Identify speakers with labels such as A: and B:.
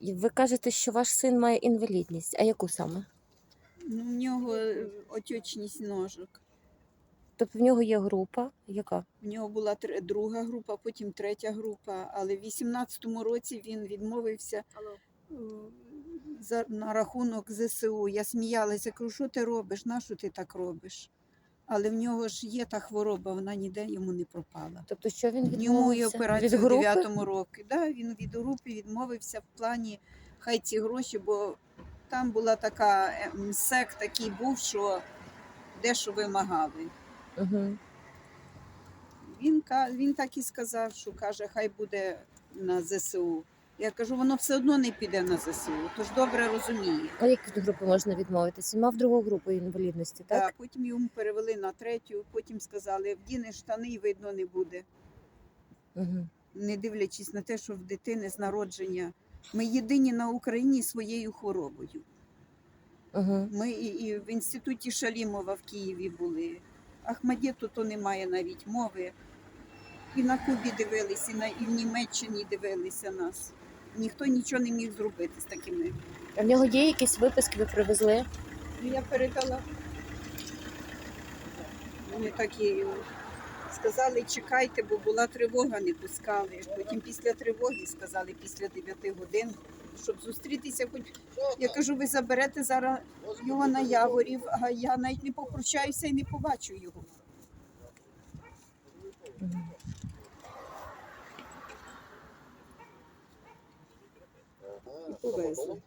A: Ви кажете, що ваш син має інвалідність. А яку саме?
B: Ну, в нього е, отечність ножок.
A: Тобто в нього є група, яка?
B: В нього була тр- друга група, потім третя група. Але в 18-му році він відмовився е, за, на рахунок ЗСУ. Я сміялася, кажу, що ти робиш? Нащо ти так робиш? Але в нього ж є та хвороба, вона ніде йому не пропала.
A: Тобто, що він
B: Йому і
A: відмовився? Від
B: операцію в
A: групи?
B: 9-му році. Да, він від групи відмовився в плані хай ці гроші, бо там була така МСЕК такий був, що дещо вимагали.
A: Угу.
B: Він, він так і сказав, що каже, хай буде на ЗСУ. Я кажу, воно все одно не піде на ЗСУ, тож добре розуміє.
A: А як від групи можна відмовитися? Мав другу групу інвалідності, так?
B: Так, потім йому перевели на третю, потім сказали, вдіне штани і видно не буде.
A: Угу.
B: не дивлячись на те, що в дитини з народження ми єдині на Україні своєю хворобою.
A: Угу.
B: Ми і, і в інституті Шалімова в Києві були. Ахмадєту то немає навіть мови. І на Кубі дивилися, і, на, і в Німеччині дивилися нас. Ніхто нічого не міг зробити з такими.
A: А в нього є якісь виписки, ви привезли?
B: Ну, я передала. Вони так і сказали, чекайте, бо була тривога, не пускали. Потім після тривоги сказали після 9 годин, щоб зустрітися. Хоч я кажу, ви заберете зараз його на Яворів, а я навіть не попрощаюся і не побачу його. Повезли.